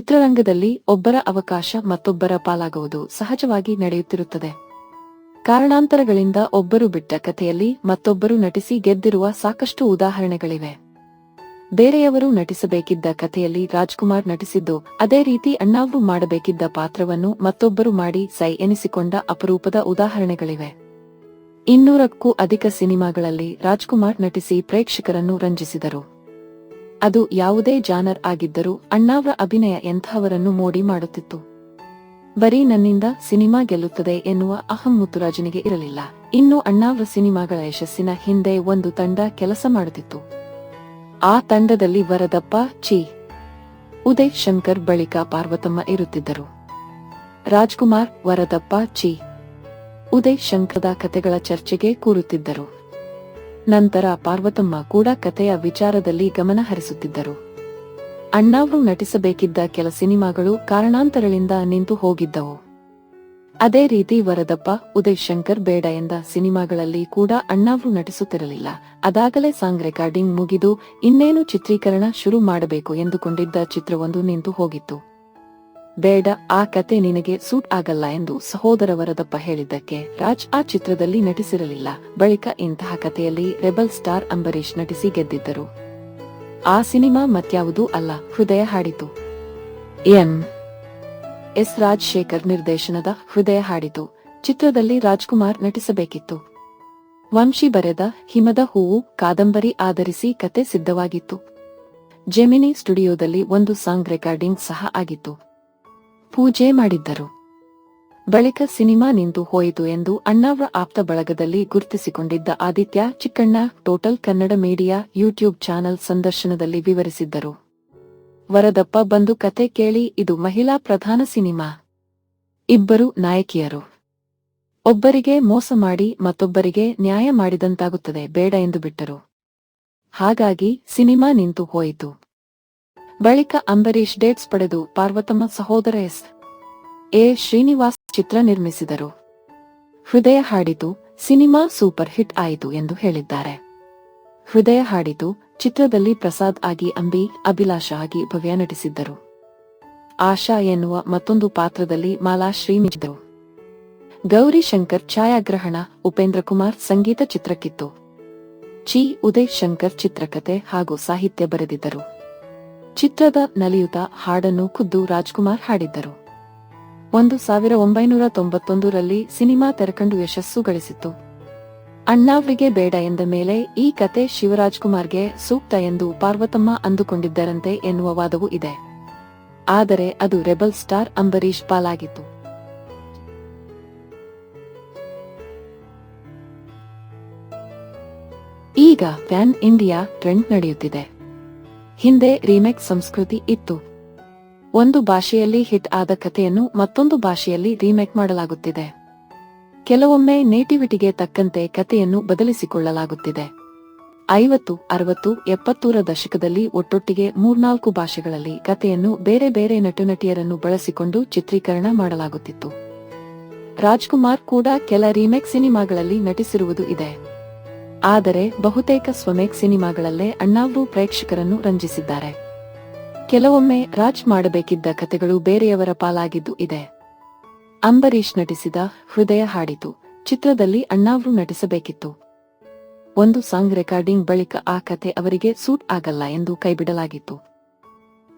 ಚಿತ್ರರಂಗದಲ್ಲಿ ಒಬ್ಬರ ಅವಕಾಶ ಮತ್ತೊಬ್ಬರ ಪಾಲಾಗುವುದು ಸಹಜವಾಗಿ ನಡೆಯುತ್ತಿರುತ್ತದೆ. ಕಾರಣಾಂತರಗಳಿಂದ ಒಬ್ಬರು ಬಿಟ್ಟ ಕಥೆಯಲ್ಲಿ ಮತ್ತೊಬ್ಬರು ನಟಿಸಿ ಗೆದ್ದಿರುವ ಸಾಕಷ್ಟು ಉದಾಹರಣೆಗಳಿವೆ. ಬೇರೆಯವರು ನಟಿಸಬೇಕಿದ್ದ ಕಥೆಯಲ್ಲಿ ರಾಜ್ಕುಮಾರ್ ನಟಿಸಿದ್ದು, ಅದೇ ರೀತಿ ಅಣ್ಣಾವ್ರು ಮಾಡಬೇಕಿದ್ದ ಪಾತ್ರವನ್ನು ಮತ್ತೊಬ್ಬರು ಮಾಡಿ ಸೈ ಎನಿಸಿಕೊಂಡ ಅಪರೂಪದ ಉದಾಹರಣೆಗಳಿವೆ. ಇನ್ನೂರಕ್ಕೂ ಅಧಿಕ ಸಿನಿಮಾಗಳಲ್ಲಿ ರಾಜ್ಕುಮಾರ್ ನಟಿಸಿ ಪ್ರೇಕ್ಷಕರನ್ನು ರಂಜಿಸಿದರು. ಅದು ಯಾವುದೇ ಜಾನರ್ ಆಗಿದ್ದರೂ ಅಣ್ಣಾವ್ರ ಅಭಿನಯ ಎಂಥವರನ್ನು ಮೋಡಿ ಮಾಡುತ್ತಿತ್ತು. ಬರೀ ನನ್ನಿಂದ ಸಿನಿಮಾ ಗೆಲ್ಲುತ್ತದೆ ಎನ್ನುವ ಅಹಂ ಮುತ್ತುರಾಜನಿಗೆ ಇರಲಿಲ್ಲ. ಇನ್ನು ಅಣ್ಣಾವ್ರ ಸಿನಿಮಾಗಳ ಯಶಸ್ಸಿನ ಹಿಂದೆ ಒಂದು ತಂಡ ಕೆಲಸ ಮಾಡುತ್ತಿತ್ತು. ಆ ತಂಡದಲ್ಲಿ ವರದಪ್ಪ, ಚಿ. ಉದಯ್ ಶಂಕರ್ ಬಳಿಕ ಪಾರ್ವತಮ್ಮ ಇರುತ್ತಿದ್ದರು. ರಾಜ್ಕುಮಾರ್, ವರದಪ್ಪ, ಚಿ. ಉದಯ್ ಶಂಕರದ ಕತೆಗಳ ಚರ್ಚೆಗೆ ಕೂರುತ್ತಿದ್ದರು. ನಂತರ ಪಾರ್ವತಮ್ಮ ಕೂಡ ಕಥೆಯ ವಿಚಾರದಲ್ಲಿ ಗಮನ ಹರಿಸುತ್ತಿದ್ದರು ಅಣ್ಣಾವ್ರು ನಟಿಸಬೇಕಿದ್ದ ಕೆಲ ಸಿನಿಮಾಗಳು ಕಾರಣಾಂತರಗಳಿಂದ ನಿಂತು ಹೋಗಿದ್ದವು. ಅದೇ ರೀತಿ ವರದಪ್ಪ, ಉದಯ್ ಶಂಕರ್ ಬೇಡ ಎಂದ ಸಿನಿಮಾಗಳಲ್ಲಿ ಕೂಡ ಅಣ್ಣಾವ್ರು ನಟಿಸುತ್ತಿರಲಿಲ್ಲ. ಅದಾಗಲೇ ಸಾಂಗ್ ರೆಕಾರ್ಡಿಂಗ್ ಮುಗಿದು ಇನ್ನೇನು ಚಿತ್ರೀಕರಣ ಶುರು ಮಾಡಬೇಕು ಎಂದುಕೊಂಡಿದ್ದ ಚಿತ್ರವೊಂದು ನಿಂತು ಹೋಗಿತ್ತು. ಬೇಡ, ಆ ಕತೆ ನಿನಗೆ ಸೂಟ್ ಆಗಲ್ಲ ಎಂದು ಸಹೋದರ ವರದಪ್ಪ ಹೇಳಿದ್ದಕ್ಕೆ ರಾಜ್ ಆ ಚಿತ್ರದಲ್ಲಿ ನಟಿಸಿರಲಿಲ್ಲ. ಬಳಿಕ ಇಂತಹ ಕಥೆಯಲ್ಲಿ ರೆಬಲ್ ಸ್ಟಾರ್ ಅಂಬರೀಶ್ ನಟಿಸಿ ಗೆದ್ದಿದ್ದರು. ಆ ಸಿನಿಮಾ ಮತ್ಯಾವುದೂ ಅಲ್ಲ, ಹೃದಯ ಹಾಡಿತು. ಎಂ. ಎಸ್. ರಾಜಶೇಖರ್ ನಿರ್ದೇಶನದ ಹೃದಯ ಹಾಡಿತು. ಚಿತ್ರದಲ್ಲಿ ರಾಜ್ಕುಮಾರ್ ನಟಿಸಬೇಕಿತ್ತು. ವಂಶಿ ಬರೆದ ಹಿಮದ ಹೂವು ಕಾದಂಬರಿ ಆಧರಿಸಿ ಕತೆ ಸಿದ್ಧವಾಗಿತ್ತು. ಜೆಮಿನಿ ಸ್ಟುಡಿಯೋದಲ್ಲಿ ಒಂದು ಸಾಂಗ್ ರೆಕಾರ್ಡಿಂಗ್ ಸಹ ಆಗಿತ್ತು. ಪೂಜೆ ಮಾಡಿದ್ದರು. ಬಳಿಕ ಸಿನಿಮಾ ನಿಂತು ಹೋಯಿತು ಎಂದು ಅಣ್ಣಾವ್ರ ಆಪ್ತ ಬಳಗದಲ್ಲಿ ಗುರುತಿಸಿಕೊಂಡಿದ್ದ Aditya Chikkanna total Kannada media YouTube channel ಸಂದರ್ಶನದಲ್ಲಿ ವಿವರಿಸಿದ್ದರು. ವರದಪ್ಪ ಬಂದು ಕತೆ ಕೇಳಿ, ಇದು ಮಹಿಳಾ ಪ್ರಧಾನ ಸಿನಿಮಾ. ಇಬ್ಬರು ನಾಯಕಿಯರು. ಒಬ್ಬರಿಗೆ ಮೋಸ ಮಾಡಿ, ಮತ್ತೊಬ್ಬರಿಗೆ ನ್ಯಾಯ ಮಾಡಿದಂತಾಗುತ್ತದೆ, ಬೇಡ ಎಂದು ಬಿಟ್ಟರು. ಹಾಗಾಗಿ ಸಿನಿಮಾ ನಿಂತು ಹೋಯಿತು. ಬಳಿಕ ಅಂಬರೀಶ್ ಡೇಟ್ಸ್ ಪಡೆದು ಪಾರ್ವತಮ್ಮ ಸಹೋದರ ಎಸ್. ಎ. ಶ್ರೀನಿವಾಸ್ ಚಿತ್ರ ನಿರ್ಮಿಸಿದರು. ಹೃದಯ ಹಾಡಿತು, ಸಿನಿಮಾ ಸೂಪರ್ ಹಿಟ್ ಆಯಿತು ಎಂದು ಹೇಳಿದ್ದಾರೆ. ಹೃದಯ ಹಾಡಿತು, ಚಿತ್ರದಲ್ಲಿ ಪ್ರಸಾದ್ ಆಗಿ ಅಂಬಿ, ಅಭಿಲಾಷ ಆಗಿ ಭವ್ಯ ನಟಿಸಿದ್ದರು. ಆಶಾ ಎನ್ನುವ ಮತ್ತೊಂದು ಪಾತ್ರದಲ್ಲಿ ಮಾಲಾ ಶ್ರೀನಿಜಿದರು ಗೌರಿ ಶಂಕರ್ ಛಾಯಾಗ್ರಹಣ, ಉಪೇಂದ್ರ ಕುಮಾರ್ ಸಂಗೀತ ಚಿತ್ರಕ್ಕಿತ್ತು. ಚಿ. ಉದಯ್ ಶಂಕರ್ ಚಿತ್ರಕಥೆ ಹಾಗೂ ಸಾಹಿತ್ಯ ಬರೆದಿದ್ದರು. ಚಿತ್ರದ ನಲಿಯುತ ಹಾಡನ್ನು ಖುದ್ದು ರಾಜ್ಕುಮಾರ್ ಹಾಡಿದ್ದರು. ಒಂದು ಸಾವಿರ ಒಂಬೈನೂರ ತೊಂಬತ್ತೊಂದರಲ್ಲಿ ಸಿನಿಮಾ ತೆರಕಂಡು ಯಶಸ್ಸು ಗಳಿಸಿತ್ತು. ಅಣ್ಣಾವ್ರಿಗೆ ಬೇಡ ಎಂದ ಮೇಲೆ ಈ ಕತೆ ಶಿವರಾಜ್ಕುಮಾರ್ಗೆ ಸೂಕ್ತ ಎಂದು ಪಾರ್ವತಮ್ಮ ಅಂದುಕೊಂಡಿದ್ದರಂತೆ ಎನ್ನುವ ವಾದವೂ ಇದೆ. ಆದರೆ ಅದು ರೆಬಲ್ ಸ್ಟಾರ್ ಅಂಬರೀಶ್ ಪಾಲಾಗಿತ್ತು. ಈಗ ಪ್ಯಾನ್ ಇಂಡಿಯಾ ಟ್ರೆಂಡ್ ನಡೆಯುತ್ತಿದೆ. ಹಿಂದೆ ರೀಮೇಕ್ ಸಂಸ್ಕೃತಿ ಇತ್ತು. ಒಂದು ಭಾಷೆಯಲ್ಲಿ ಹಿಟ್ ಆದ ಕಥೆಯನ್ನು ಮತ್ತೊಂದು ಭಾಷೆಯಲ್ಲಿ ರೀಮೇಕ್ ಮಾಡಲಾಗುತ್ತಿದೆ. ಕೆಲವೊಮ್ಮೆ ನೇಟಿವಿಟಿಗೆ ತಕ್ಕಂತೆ ಕಥೆಯನ್ನು ಬದಲಿಸಿಕೊಳ್ಳಲಾಗುತ್ತಿದೆ. ಐವತ್ತು, ಅರವತ್ತು, ಎಪ್ಪತ್ತೂರ ದಶಕದಲ್ಲಿ ಒಟ್ಟೊಟ್ಟಿಗೆ ಮೂರ್ನಾಲ್ಕು ಭಾಷೆಗಳಲ್ಲಿ ಕಥೆಯನ್ನು ಬೇರೆ ಬೇರೆ ನಟನಟಿಯರನ್ನು ಬಳಸಿಕೊಂಡು ಚಿತ್ರೀಕರಣ ಮಾಡಲಾಗುತ್ತಿತ್ತು. ರಾಜ್ಕುಮಾರ್ ಕೂಡ ಕೆಲ ರೀಮೇಕ್ ಸಿನಿಮಾಗಳಲ್ಲಿ ನಟಿಸಿರುವುದು ಇದೆ. ಆದರೆ ಬಹುತೇಕ ಸ್ವಮೇಕ್ ಸಿನಿಮಾಗಳಲ್ಲೇ ಅಣ್ಣಾವ್ರು ಪ್ರೇಕ್ಷಕರನ್ನು ರಂಜಿಸಿದ್ದಾರೆ. ಕೆಲವೊಮ್ಮೆ ರಾಜ್ ಮಾಡಬೇಕಿದ್ದ ಕಥೆಗಳು ಬೇರೆಯವರ ಪಾಲಾಗಿದ್ದು ಇದೆ. ಅಂಬರೀಶ್ ನಟಿಸಿದ ಹೃದಯ ಹಾಡಿತು, ಚಿತ್ರದಲ್ಲಿ ಅಣ್ಣಾವ್ರು ನಟಿಸಬೇಕಿತ್ತು. ಒಂದು ಸಾಂಗ್ ರೆಕಾರ್ಡಿಂಗ್ ಬಳಿಕ ಆ ಕಥೆ ಅವರಿಗೆ ಸೂಟ್ ಆಗಲ್ಲ ಎಂದು ಕೈಬಿಡಲಾಗಿತ್ತು.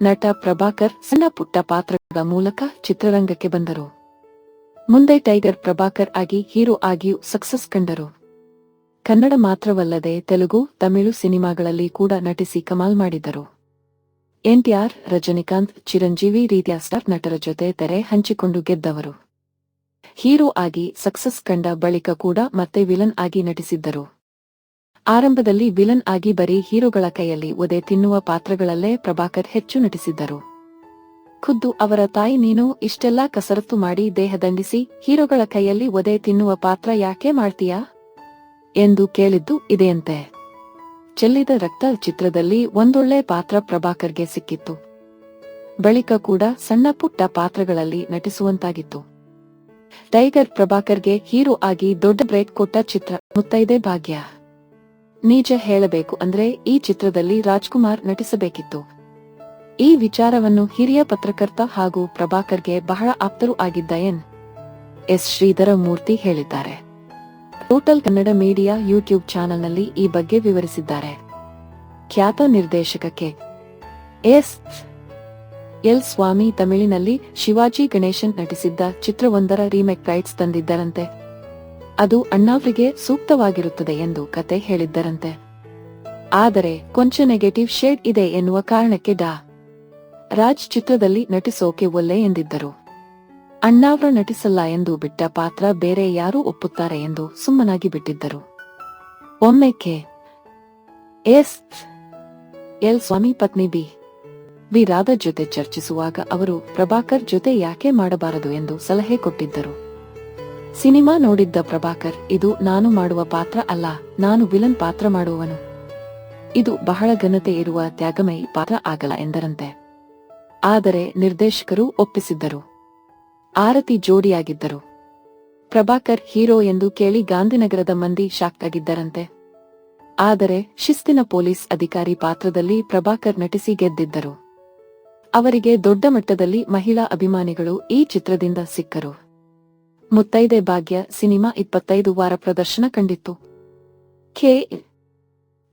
ನಟ ಪ್ರಭಾಕರ್ ಸಣ್ಣ ಪುಟ್ಟ ಪಾತ್ರಗಳ ಮೂಲಕ ಚಿತ್ರರಂಗಕ್ಕೆ ಬಂದರು. ಮುಂದೆ ಟೈಗರ್ ಪ್ರಭಾಕರ್ ಆಗಿ ಹೀರೋ ಆಗಿಯೂ ಸಕ್ಸಸ್ ಕಂಡರು. ಕನ್ನಡ ಮಾತ್ರವಲ್ಲದೆ ತೆಲುಗು, ತಮಿಳು ಸಿನಿಮಾಗಳಲ್ಲಿ ಕೂಡ ನಟಿಸಿ ಕಮಾಲ್ ಮಾಡಿದ್ದರು. ಎನ್ಟಿಆರ್, ರಜನಿಕಾಂತ್, ಚಿರಂಜೀವಿ ರೀತಿಯ ಸ್ಟಾರ್ ನಟರ ಜೊತೆ ತೆರೆ ಹಂಚಿಕೊಂಡು ಗೆದ್ದವರು. ಹೀರೋ ಆಗಿ ಸಕ್ಸಸ್ ಕಂಡ ಬಳಿಕ ಕೂಡ ಮತ್ತೆ ವಿಲನ್ ಆಗಿ ನಟಿಸಿದ್ದರು. ಆರಂಭದಲ್ಲಿ ವಿಲನ್ ಆಗಿ ಬರೀ ಹೀರೋಗಳ ಕೈಯಲ್ಲಿ ಒದೆ ತಿನ್ನುವ ಪಾತ್ರಗಳಲ್ಲೇ ಪ್ರಭಾಕರ್ ಹೆಚ್ಚು ನಟಿಸಿದ್ದರು. ಖುದ್ದು ಅವರ ತಾಯಿ ನೀನು ಇಷ್ಟೆಲ್ಲಾ ಕಸರತ್ತು ಮಾಡಿ ದೇಹ ದಂಡಿಸಿ ಹೀರೋಗಳ ಕೈಯಲ್ಲಿ ಒದೆ ತಿನ್ನುವ ಪಾತ್ರ ಯಾಕೆ ಮಾಡ್ತೀಯಾ? ಎಂದು ಕೇಳಿದ್ದು ಇದೆಯಂತೆ. ಚೆಲ್ಲಿದ ರಕ್ತ ಚಿತ್ರದಲ್ಲಿ ಒಂದೊಳ್ಳೆ ಪಾತ್ರ ಪ್ರಭಾಕರ್ಗೆ ಸಿಕ್ಕಿತ್ತು. ಬಳಿಕ ಕೂಡ ಸಣ್ಣ ಪುಟ್ಟ ಪಾತ್ರಗಳಲ್ಲಿ ನಟಿಸುವಂತಾಗಿತ್ತು. ಟೈಗರ್ ಪ್ರಭಾಕರ್ಗೆ ಹೀರೋ ಆಗಿ ದೊಡ್ಡ ಬ್ರೇಕ್ ಕೊಟ್ಟ ಚಿತ್ರ ಮುತ್ತೈದೆ ಭಾಗ್ಯ. ನಿಜ ಹೇಳಬೇಕು ಅಂದ್ರೆ ಈ ಚಿತ್ರದಲ್ಲಿ ರಾಜ್ಕುಮಾರ್ ನಟಿಸಬೇಕಿತ್ತು. ಈ ವಿಚಾರವನ್ನು ಹಿರಿಯ ಪತ್ರಕರ್ತ ಹಾಗೂ ಪ್ರಭಾಕರ್ಗೆ ಬಹಳ ಆಪ್ತರು ಆಗಿದ್ದ ಎನ್. ಎಸ್. ಶ್ರೀಧರ ಮೂರ್ತಿ ಹೇಳಿದ್ದಾರೆ. ಟೋಟಲ್ ಕನ್ನಡ ಮೀಡಿಯಾ ಯೂಟ್ಯೂಬ್ ಚಾನೆಲ್ನಲ್ಲಿ ಈ ಬಗ್ಗೆ ವಿವರಿಸಿದ್ದಾರೆ. ಖ್ಯಾತ ನಿರ್ದೇಶಕ ಕೆ ಎಸ್. ಎಲ್. ಸ್ವಾಮಿ ತಮಿಳಿನಲ್ಲಿ ಶಿವಾಜಿ ಗಣೇಶನ್ ನಟಿಸಿದ್ದ ಚಿತ್ರವೊಂದರ ರೀಮೇಕ್ ರೈಟ್ಸ್ ತಂದಿದ್ದರಂತೆ. ಅದು ಅಣ್ಣಾವ್ರಿಗೆ ಸೂಕ್ತವಾಗಿರುತ್ತದೆ ಎಂದು ಕತೆ ಹೇಳಿದ್ದರಂತೆ. ಆದರೆ ಕೊಂಚ ನೆಗೆಟಿವ್ ಶೇಡ್ ಇದೆ ಎನ್ನುವ ಕಾರಣಕ್ಕೆ ಡಾ. ರಾಜ್ ಚಿತ್ರದಲ್ಲಿ ನಟಿಸೋಕೆ ಒಲ್ಲೆ ಎಂದಿದ್ದರು. ಅಣ್ಣಾವ್ರ ನಟಿಸಲ್ಲ ಎಂದು ಬಿಟ್ಟ ಪಾತ್ರ ಬೇರೆ ಯಾರು ಒಪ್ಪುತ್ತಾರೆ ಎಂದು ಸುಮ್ಮನಾಗಿ ಬಿಟ್ಟಿದ್ದರು. ಒಮ್ಮೆ ಕೆ. ಎಸ್. ಎಲ್. ಸ್ವಾಮಿ ಪತ್ನಿ ಬಿ. ಬಿ ರಾಧಾ ಜೊತೆ ಚರ್ಚಿಸುವಾಗ ಅವರು ಪ್ರಭಾಕರ್ ಜೊತೆ ಯಾಕೆ ಮಾಡಬಾರದು ಎಂದು ಸಲಹೆ ಕೊಟ್ಟಿದ್ದರು. ಸಿನಿಮಾ ನೋಡಿದ್ದ ಪ್ರಭಾಕರ್, ಇದು ನಾನು ಮಾಡುವ ಪಾತ್ರ ಅಲ್ಲ, ನಾನು ವಿಲನ್ ಪಾತ್ರ ಮಾಡುವವನು. ಇದು ಬಹಳ ಘನತೆ ಇರುವ ತ್ಯಾಗಮಯಿ ಪಾತ್ರ ಆಗಲ್ಲ ಎಂದರಂತೆ. ಆದರೆ ನಿರ್ದೇಶಕರು ಒಪ್ಪಿಸಿದ್ದರು. ಆರತಿ ಜೋಡಿಯಾಗಿದ್ದರು. ಪ್ರಭಾಕರ್ ಹೀರೋ ಎಂದು ಕೇಳಿ ಗಾಂಧಿನಗರದ ಮಂದಿ ಶಾಕ್ ಆಗಿದ್ದರಂತೆ ಆದರೆ ಶಿಸ್ತಿನ ಪೊಲೀಸ್ ಅಧಿಕಾರಿ ಪಾತ್ರದಲ್ಲಿ ಪ್ರಭಾಕರ್ ನಟಿಸಿ ಗೆದ್ದಿದ್ದರು. ಅವರಿಗೆ ದೊಡ್ಡ ಮಟ್ಟದಲ್ಲಿ ಮಹಿಳಾ ಅಭಿಮಾನಿಗಳು ಈ ಚಿತ್ರದಿಂದ ಸಿಕ್ಕರು. ಮುತ್ತೈದೆ ಭಾಗ್ಯ ಸಿನಿಮಾ ಇಪ್ಪತ್ತೈದು ವಾರ ಪ್ರದರ್ಶನ ಕಂಡಿತ್ತು. ಕೆ.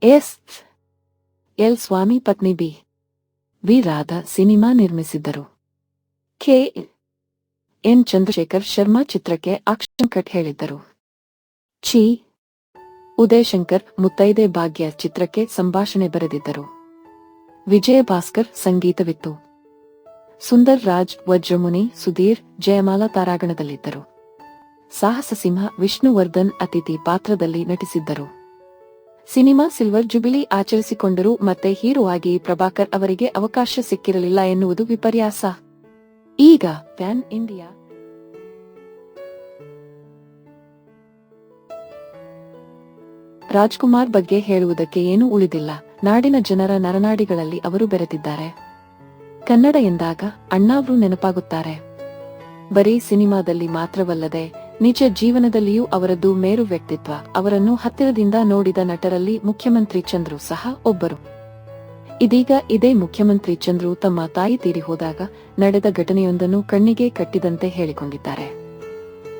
ಎಸ್. ಎಲ್. ಸ್ವಾಮಿ ಪತ್ನಿ ಬಿ. ವಿ. ಸಿನಿಮಾ ನಿರ್ಮಿಸಿದ್ದರು. ಕೆ. ಎನ್. ಚಂದ್ರಶೇಖರ್ ಶರ್ಮಾ ಚಿತ್ರಕ್ಕೆ ಆಕ್ಷನ್ ಕಟ್ ಹೇಳಿದ್ದರು. ಚಿ ಉದಯಶಂಕರ್, ಮುತ್ತೈದೆ ಭಾಗ್ಯ ಚಿತ್ರಕ್ಕೆ ಸಂಭಾಷಣೆ ಬರೆದಿದ್ದರು. ವಿಜಯ ಭಾಸ್ಕರ್ ಸಂಗೀತವಿತ್ತು. ಸುಂದರ್ ರಾಜ್, ವಜ್ರಮುನಿ, ಸುಧೀರ್, ಜಯಮಾಲಾ ತಾರಾಗಣದಲ್ಲಿದ್ದರು. ಸಾಹಸ ಸಿಂಹ, ವಿಷ್ಣುವರ್ಧನ್ ಅತಿಥಿ ಪಾತ್ರದಲ್ಲಿ ನಟಿಸಿದ್ದರು. ಸಿನಿಮಾ ಸಿಲ್ವರ್ ಜುಬಿಲಿ ಆಚರಿಸಿಕೊಂಡರು ಮತ್ತೆ ಹೀರೋ ಆಗಿ ಪ್ರಭಾಕರ್ ಅವರಿಗೆ ಅವಕಾಶ ಸಿಕ್ಕಿರಲಿಲ್ಲ ಎನ್ನುವುದು ವಿಪರ್ಯಾಸ. ಈಗ ಪ್ಯಾನ್ ಇಂಡಿಯಾ. ರಾಜ್ಕುಮಾರ್ ಬಗ್ಗೆ ಹೇಳುವುದಕ್ಕೆ ಏನೂ ಉಳಿದಿಲ್ಲ. ನಾಡಿನ ಜನರ ನರನಾಡಿಗಳಲ್ಲಿ ಅವರು ಬೆರೆತಿದ್ದಾರೆ. ಕನ್ನಡ ಎಂದಾಗ ಅಣ್ಣಾವ್ರು ನೆನಪಾಗುತ್ತಾರೆ. ಬರೀ ಸಿನಿಮಾದಲ್ಲಿ ಮಾತ್ರವಲ್ಲದೆ ನಿಜ ಜೀವನದಲ್ಲಿಯೂ ಅವರದ್ದು ಮೇರು ವ್ಯಕ್ತಿತ್ವ. ಅವರನ್ನು ಹತ್ತಿರದಿಂದ ನೋಡಿದ ನಟರಲ್ಲಿ ಮುಖ್ಯಮಂತ್ರಿ ಚಂದ್ರು ಸಹ ಒಬ್ಬರು. ಇದೀಗ ಇದೇ ಮುಖ್ಯಮಂತ್ರಿ ಚಂದ್ರು ತಮ್ಮ ತಾಯಿ ತೀರಿ ಹೋದಾಗ ನಡೆದ ಘಟನೆಯೊಂದನ್ನು ಕಣ್ಣಿಗೆ ಕಟ್ಟಿದಂತೆ ಹೇಳಿಕೊಂಡಿದ್ದಾರೆ.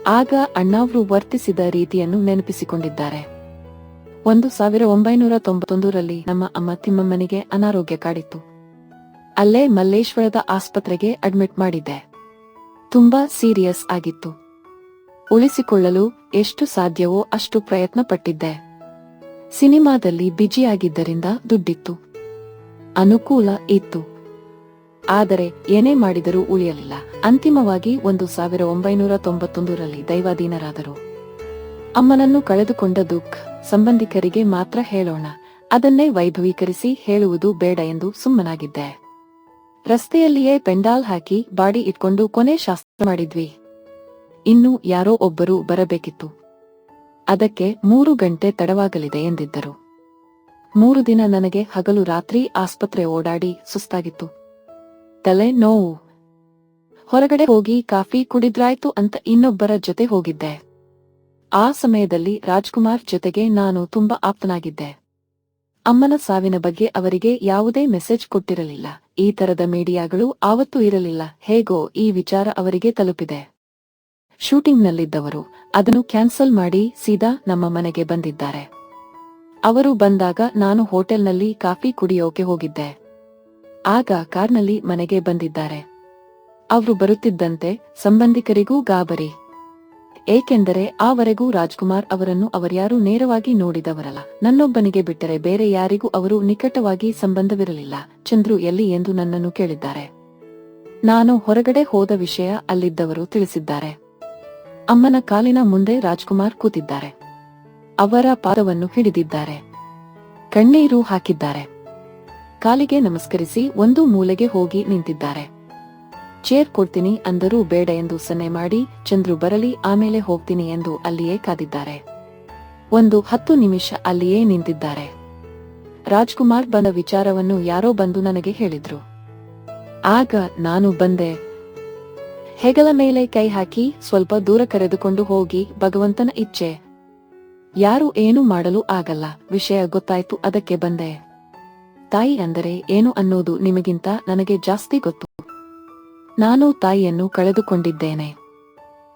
ಆಗ ಅಣ್ಣಾವ್ರು ವರ್ತಿಸಿದ ರೀತಿಯನ್ನು ನೆನಪಿಸಿಕೊಂಡಿದ್ದಾರೆ. ಒಂದು ಸಾವಿರ ಒಂಬೈನೂರ ತೊಂಬತ್ತೊಂದರಲ್ಲಿ ನಮ್ಮ ಅಮ್ಮ ತಿಮ್ಮಮ್ಮನಿಗೆ ಅನಾರೋಗ್ಯ ಕಾಡಿತ್ತು. ಅಲ್ಲೇ ಮಲ್ಲೇಶ್ವರದ ಆಸ್ಪತ್ರೆಗೆ ಅಡ್ಮಿಟ್ ಮಾಡಿದ್ದೆ. ತುಂಬಾ ಸೀರಿಯಸ್ ಆಗಿತ್ತು. ಉಳಿಸಿಕೊಳ್ಳಲು ಎಷ್ಟು ಸಾಧ್ಯವೋ ಅಷ್ಟು ಪ್ರಯತ್ನ ಪಟ್ಟಿದ್ದೆ ಸಿನಿಮಾದಲ್ಲಿ ಬಿಜಿಯಾಗಿದ್ದರಿಂದ ದುಡ್ಡಿತ್ತು. ಅನುಕೂಲ ಇತ್ತು. ಆದರೆ ಏನೇ ಮಾಡಿದರೂ ಉಳಿಯಲಿಲ್ಲ. ಅಂತಿಮವಾಗಿ ಒಂದು ಸಾವಿರ ಒಂಬೈನೂರ ತೊಂಬತ್ತೊಂದರಲ್ಲಿ ದೈವಾಧೀನರಾದರು. ಅಮ್ಮನನ್ನು ಕಳೆದುಕೊಂಡ ದುಃಖ ಸಂಬಂಧಿಕರಿಗೆ ಮಾತ್ರ ಹೇಳೋಣ. ಅದನ್ನೇ ವೈಭವೀಕರಿಸಿ ಹೇಳುವುದು ಬೇಡ ಎಂದು ಸುಮ್ಮನಾಗಿದ್ದೆ. ರಸ್ತೆಯಲ್ಲಿಯೇ ಪೆಂಡಾಲ್ ಹಾಕಿ ಬಾಡಿ ಇಟ್ಕೊಂಡು ಕೊನೆ ಶಾಸ್ತ್ರ ಮಾಡಿದ್ವಿ. ಇನ್ನು ಯಾರೋ ಒಬ್ಬರು ಬರಬೇಕಿತ್ತು. ಅದಕ್ಕೆ ಮೂರು ಗಂಟೆ ತಡವಾಗಲಿದೆ ಎಂದಿದ್ದರು. ಮೂರು ದಿನ ನನಗೆ ಹಗಲು ರಾತ್ರಿ ಆಸ್ಪತ್ರೆ ಓಡಾಡಿ ಸುಸ್ತಾಗಿತ್ತು. ತಲೆ ನೋವು. ಹೊರಗಡೆ ಹೋಗಿ ಕಾಫಿ ಕುಡಿದ್ರಾಯ್ತು ಅಂತ ಇನ್ನೊಬ್ಬರ ಜೊತೆ ಹೋಗಿದ್ದೆ. ಆ ಸಮಯದಲ್ಲಿ ರಾಜ್ಕುಮಾರ್ ಜೊತೆಗೆ ನಾನು ತುಂಬಾ ಆಪ್ತನಾಗಿದ್ದೆ. ಅಮ್ಮನ ಸಾವಿನ ಬಗ್ಗೆ ಅವರಿಗೆ ಯಾವುದೇ ಮೆಸೇಜ್ ಕೊಟ್ಟಿರಲಿಲ್ಲ. ಈ ತರದ ಮೀಡಿಯಾಗಳು ಆವತ್ತು ಇರಲಿಲ್ಲ. ಹೇಗೋ ಈ ವಿಚಾರ ಅವರಿಗೆ ತಲುಪಿದೆ. ಶೂಟಿಂಗ್ನಲ್ಲಿದ್ದವರು ಅದನ್ನು ಕ್ಯಾನ್ಸಲ್ ಮಾಡಿ ಸೀದಾ ನಮ್ಮ ಮನೆಗೆ ಬಂದಿದ್ದಾರೆ. ಅವರು ಬಂದಾಗ ನಾನು ಹೋಟೆಲ್ನಲ್ಲಿ ಕಾಫಿ ಕುಡಿಯೋಕೆ ಹೋಗಿದ್ದೆ. ಆಗ ಕಾರ್ನಲ್ಲಿ ಮನೆಗೆ ಬಂದಿದ್ದಾರೆ. ಅವರು ಬರುತ್ತಿದ್ದಂತೆ ಸಂಬಂಧಿಕರಿಗೂ ಗಾಬರಿ. ಏಕೆಂದರೆ ಆವರೆಗೂ ರಾಜ್ಕುಮಾರ್ ಅವರನ್ನು ಅವರ್ಯಾರು ನೇರವಾಗಿ ನೋಡಿದವರಲ್ಲ. ನನ್ನೊಬ್ಬನಿಗೆ ಬಿಟ್ಟರೆ ಬೇರೆ ಯಾರಿಗೂ ಅವರು ನಿಕಟವಾಗಿ ಸಂಬಂಧವಿರಲಿಲ್ಲ. ಚಂದ್ರು ಎಲ್ಲಿ ಎಂದು ನನ್ನನ್ನು ಕೇಳಿದ್ದಾರೆ. ನಾನು ಹೊರಗಡೆ ಹೋದ ವಿಷಯ ಅಲ್ಲಿದ್ದವರು ತಿಳಿಸಿದ್ದಾರೆ. ಅಮ್ಮನ ಕಾಲಿನ ಮುಂದೆ ರಾಜ್ಕುಮಾರ್ ಕೂತಿದ್ದಾರೆ. ಅವರ ಪಾದವನ್ನು ಹಿಡಿದಿದ್ದಾರೆ. ಕಣ್ಣೀರು ಹಾಕಿದ್ದಾರೆ. ಕಾಲಿಗೆ ನಮಸ್ಕರಿಸಿ ಒಂದು ಮೂಲೆಗೆ ಹೋಗಿ ನಿಂತಿದ್ದಾರೆ. ಚೇರ್ ಕೊಡ್ತೀನಿ ಅಂದರೂ ಬೇಡ ಎಂದು ಸನ್ನೆ ಮಾಡಿ, ಚಂದ್ರು ಬರಲಿ, ಆಮೇಲೆ ಹೋಗ್ತೀನಿ ಎಂದು ಅಲ್ಲಿಯೇ ಕಾದಿದ್ದಾರೆ. ಒಂದು ಹತ್ತು ನಿಮಿಷ ಅಲ್ಲಿಯೇ ನಿಂತಿದ್ದಾರೆ. ರಾಜ್ಕುಮಾರ್ ಬಂದ ವಿಚಾರವನ್ನು ಯಾರೋ ಬಂದು ನನಗೆ ಹೇಳಿದ್ರು. ಆಗ ನಾನು ಬಂದೆ. ಹೆಗಲ ಮೇಲೆ ಕೈ ಹಾಕಿ ಸ್ವಲ್ಪ ದೂರ ಕರೆದುಕೊಂಡು ಹೋಗಿ ಭಗವಂತನ ಇಚ್ಛೆ. ಯಾರು ಏನು ಮಾಡಲು ಆಗಲ್ಲ. ವಿಷಯ ಗೊತ್ತಾಯ್ತು, ಅದಕ್ಕೆ ಬಂದೆ. ತಾಯಿ ಅಂದರೆ ಏನು ಅನ್ನೋದು ನಿಮಗಿಂತ ನನಗೆ ಜಾಸ್ತಿ ಗೊತ್ತು. ನಾನು ತಾಯಿಯನ್ನು ಕಳೆದುಕೊಂಡಿದ್ದೇನೆ.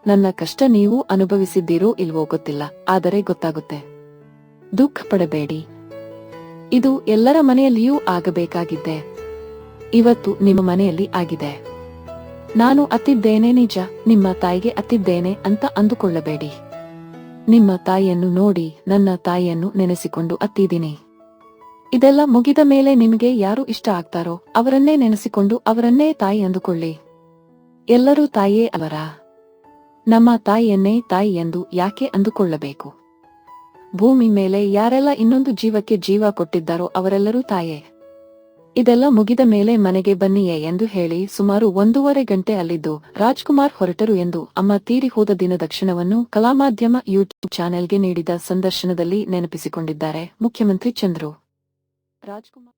ನನ್ನ ಕಷ್ಟ ನೀವು ಅನುಭವಿಸಿದ್ದೀರೋ ಇಲ್ವೋ ಗೊತ್ತಿಲ್ಲ, ಆದರೆ ಗೊತ್ತಾಗುತ್ತೆ. ದುಃಖ ಪಡಬೇಡಿ. ಇದು ಎಲ್ಲರ ಮನೆಯಲ್ಲಿಯೂ ಆಗಬೇಕಾಗಿದ್ದೆ ಇವತ್ತು ನಿಮ್ಮ ಮನೆಯಲ್ಲಿ ಆಗಿದೆ. ನಾನು ಅತ್ತಿದ್ದೇನೆ ನಿಜ, ನಿಮ್ಮ ತಾಯಿಗೆ ಅತ್ತಿದ್ದೇನೆ ಅಂತ ಅಂದುಕೊಳ್ಳಬೇಡಿ. ನಿಮ್ಮ ತಾಯಿಯನ್ನು ನೋಡಿ ನನ್ನ ತಾಯಿಯನ್ನು ನೆನೆಸಿಕೊಂಡು ಅತ್ತಿದ್ದೀನಿ. ಇದೆಲ್ಲ ಮುಗಿದ ಮೇಲೆ ನಿಮಗೆ ಯಾರು ಇಷ್ಟ ಆಗ್ತಾರೋ ಅವರನ್ನೇ ನೆನೆಸಿಕೊಂಡು ಅವರನ್ನೇ ತಾಯಿ ಅಂದುಕೊಳ್ಳಿ. ಎಲ್ಲರೂ ತಾಯಿಯೇ ಅವರ. ನಮ್ಮ ತಾಯಿಯನ್ನೇ ತಾಯಿ ಎಂದು ಯಾಕೆ ಅಂದುಕೊಳ್ಳಬೇಕು? ಭೂಮಿ ಮೇಲೆ ಯಾರೆಲ್ಲ ಇನ್ನೊಂದು ಜೀವಕ್ಕೆ ಜೀವ ಕೊಟ್ಟಿದ್ದಾರೋ ಅವರೆಲ್ಲರೂ ತಾಯೇ. ಇದೆಲ್ಲ ಮುಗಿದ ಮೇಲೆ ಮನೆಗೆ ಬನ್ನಿಯೇ ಎಂದು ಹೇಳಿ ಸುಮಾರು ಒಂದೂವರೆ ಗಂಟೆ ಅಲ್ಲಿದ್ದು ರಾಜ್ಕುಮಾರ್ ಹೊರಟರು ಎಂದು ಅಮ್ಮ ತೀರಿ ಹೋದ ದಿನದ ಕ್ಷಣವನ್ನು ಕಲಾಮಾಧ್ಯಮ ಯೂಟ್ಯೂಬ್ ಚಾನೆಲ್ಗೆ ನೀಡಿದ ಸಂದರ್ಶನದಲ್ಲಿ ನೆನಪಿಸಿಕೊಂಡಿದ್ದಾರೆ. ಮುಖ್ಯಮಂತ್ರಿ ಚಂದ್ರು. ರಾಜ್ಕುಮಾರ್